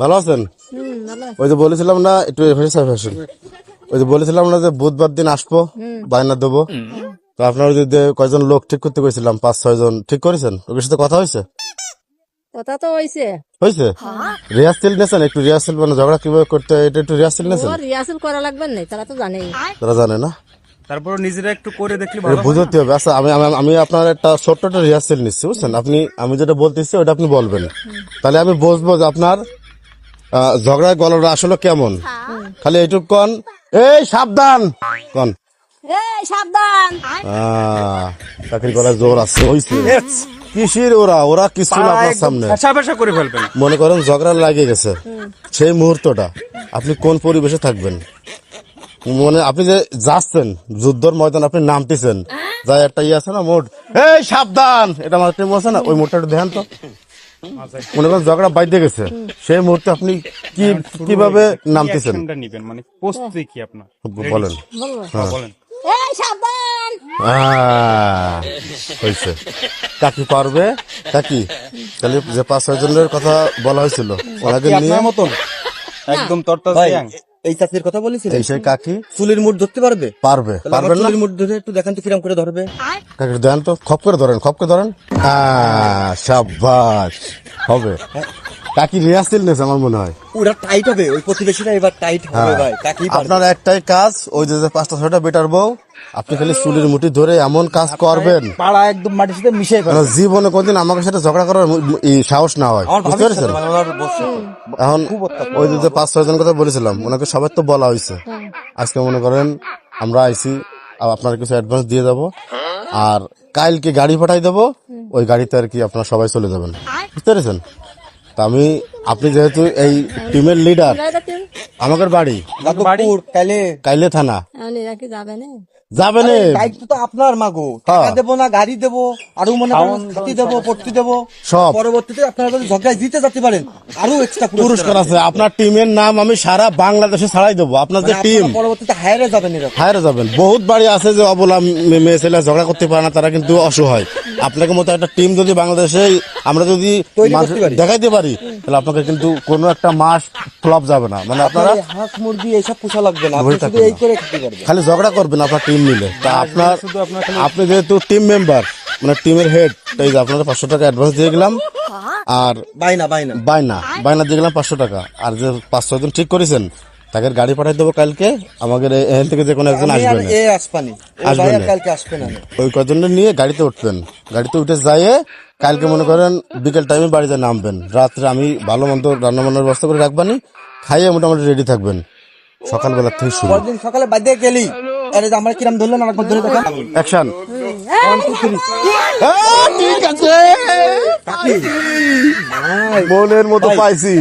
ভালো আছেন? ওই যে বলেছিলাম না একটু আসেন। ওই যে বলেছিলাম না যে বুধবার দিন আসব বায়না দেবো। তো আপনার ওই যে কয়জন লোক ঠিক করতে কইছিলাম পাঁচ ছয় জন ঠিক করেছেন? ওদের সাথে কথা হয়েছে কথা তো রিহার্সেল নিয়েছেন? একটু রিহার্সেল মানে ঝগড়া কীভাবে করতে হয় এটা একটু রিহার্সেল নিয়েছেন? ও রিহার্সেল করা লাগবে না তারা তো জানেই। তারা জানে না? তারপর নিজেরা একটু করে দেখলে ভালো বুঝতে হবে। আচ্ছা আমি আমি- আমি আপনার একটা ছোট্ট একটা রিহার্সেল নিচ্ছি বুঝছেন? আপনি আমি যেটা বলতেছি ওটা আপনি বলবেন। তাহলে আমি বুঝব যে আপনার ঝগড়ার গলাটা আসলে কেমন। খালি এইটুক কন। এই সাবধান! কন। এই সাবধান! আহ, জোর আছে কিসির ওরা? ওরা কিছু আপনার সামনে। করে ফেলবেন। মনে করেন ঝগড়া লাগিয়ে গেছে। সেই মুহূর্তটা আপনি কোন পরিবেশে থাকবেন? মনে আপনি যে যাচ্ছেন যুদ্ধর ময়দান আপনি নামতেছেন যাই একটা ইয়ে আছে না মোট? এই সাবধান! এটা আমার টিম আছে না ওই মোটটা একটু দেখেন তো। মনে করেন ঝগড়া বাইতে গেছে। সেই মুহূর্তে আপনি কি কীভাবে নামতেছেন? মানে প্রস্তুতি কি আপনার? বলেন। হ্যাঁ, বলেন। আহ, হয়েছে। কাকি পারবে? কাকি? তাহলে যে পাঁচ ছয় জনের কথা বলা হয়েছিল ওনাকে নিয়ে মতন? একদম young। এই চাকরির কথা বলেছিলেন এই সেই কাকি। চুলের মুঠ ধরতে পারবে? পারবে পারবে না। চুলের মুঠ ধরে একটু দেখান তো কিরম করে ধরবে। কাকি দেন তো খপ করে ধরেন খপ করে ধরেন। হ্যাঁ সাব্বাস হবে। কাকি রিহার্সেল নিয়েছে আমার মনে হয়। ওরা টাইট হবে ওই প্রতিবেশীরা এবার টাইট হবে ভাই কাকি আপনার একটাই কাজ ওই যে যে পাঁচটা ছয়টা বেটার বউ আপনি খালি চুলের মুঠি ধরে এমন কাজ করবেন। পাড়া একদম মাটির সাথে মিশে মানে জীবনে কোনদিন আমাকে সাথে ঝগড়া করার সাহস না হয়। বুঝতে পেরেছেন? মানে এখন ওই যে যে পাঁচ ছয় জন কথা বলেছিলাম ওনাকে সবার তো বলা হয়েছে। আজকে মনে করেন আমরা আইসি আপনার কিছু অ্যাডভান্স দিয়ে যাব আর কালকে গাড়ি পাঠাই দেবো ওই গাড়িতে আর কি আপনারা সবাই চলে যাবেন। বুঝতে পেরেছেন? তা আমি আপনি যেহেতু এই টিমের লিডার আমাদের বাড়ি কাইলে? থানা। যাবে না? যাবে না দায়িত্ব তো আপনার মাগো। হ্যাঁ। টাকা দেবো না গাড়ি দেবো আরও মনে খাতি দেবো পড়তে দেবো। সব। পরবর্তীতে আপনারা যদি ঝগড়ায় জিতে যেতে পারেন আরও এক্সট্রা পুরস্কার আছে। আপনার টিমের নাম আমি সারা বাংলাদেশে ছাড়াই দেবো। আপনার যে টিম পরবর্তীতে হায়ারে যাবেন হায়রে যাবেন। বহুত বাড়ি আছে যে অবলা মেয়ে ছেলে ঝগড়া করতে পারে না তারা কিন্তু অসহায়। আপনাকে মতো একটা টিম যদি বাংলাদেশে আমরা যদি। দেখাইতে পারি তাহলে আপনাকে কিন্তু কোনো একটা মাস ফ্লপ যাবে না। মানে আপনারা হাঁস মুরগি এইসব পোষা লাগবে না এই করে খেতে পারবেন। খালি ঝগড়া করবেন আপনার টিম মিলে। তা আপনার আপনি যেহেতু টিম মেম্বার মানে টিমের হেড এই যে আপনাদের পাঁচশো টাকা অ্যাডভান্স দিয়ে গেলাম আর বাইনা বাইনা বাইনা বাইনা দিয়ে গেলাম পাঁচশো টাকা। আর যে পাঁচ ছয় জন ঠিক করেছেন তাকে গাড়ি পাঠাই দেবো কালকে আমাদের এখান থেকে যে কোনো একজন আসবেন এ আসপানি এ আসবে ভাই আর না। কালকে আসবে ওই কজনটা নিয়ে গাড়িতে উঠবেন। গাড়িতে উঠে যাইয়ে কালকে মনে করেন বিকেল টাইমে বাড়িতে নামবেন। রাত্রে আমি ভালো মন্দ রান্না বান্নার ব্যবস্থা করে রাখবানি খাইয়ে মোটামুটি রেডি থাকবেন। সকালবেলা থেকে শুরু। পরদিন সকালে বাদে গেলি। আরে আমার কিরাম ধরলেন আমার ধরে দেখান। অ্যাকশন ঠিক আছে! মনের মতো পাইছি।